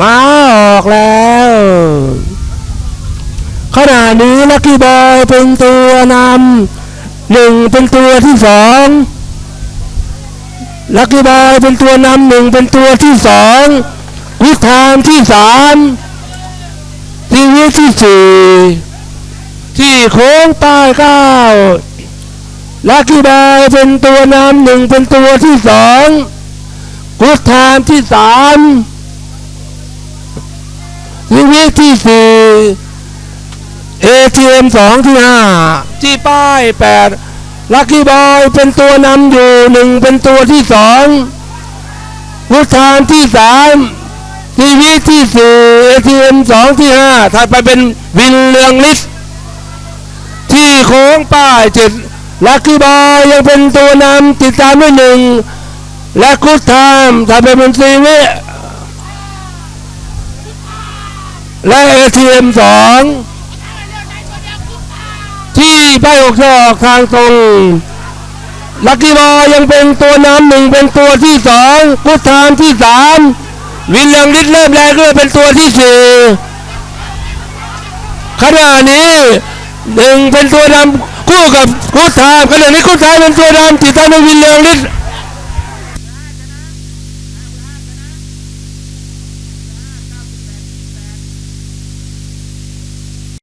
มาออกแล้ว ขณะนี้ลักกี้บอยเป็นตัวนำหนึ่งเป็นตัวที่สองลักกี้บอยเป็นตัวนำหนึ่งเป็นตัวที่สองวิธามที่สามทีวิที่สี่ที่โค้งป้เก้าลักกี้บอยเป็นตัวนำหนึ่งเป็นตัวที่สองกุศทามที่สาม ทีวิที่สี่เอทีเอ็มสองที่ห้าที่ป้ายแปดลักกี้บอยเป็นตัวนำอยู่หนึ่งเป็นตัวที่สองกุศทามที่สามทีวิที่สี่เอทีเอ็มสองที่ห้าถัดไปเป็นวินเรืองลิสที่โค้งป้ายเจ็ดลักกี้บอยยังเป็นตัวนำติดตามด้วยหนึ่งและคุดไทม์ถ้าเป็นเป็นซีวิ และเอทีเอ็มสองที่ไป้ายหกจะออกทางตรงลักกี้บอยยังเป็นตัวน้ำหนึ่งเป็นตัวที่สองคุดไทม์ที่สามวินเลียงลิดเริ่มแรงขึ้นเป็นตัวที่สี่ขณะนี้หนึ่งเป็นตัวนำคู่กับคุดทามขณะนี้คุดทามเป็นตัวนำติตามด้วยวินเลียงลิส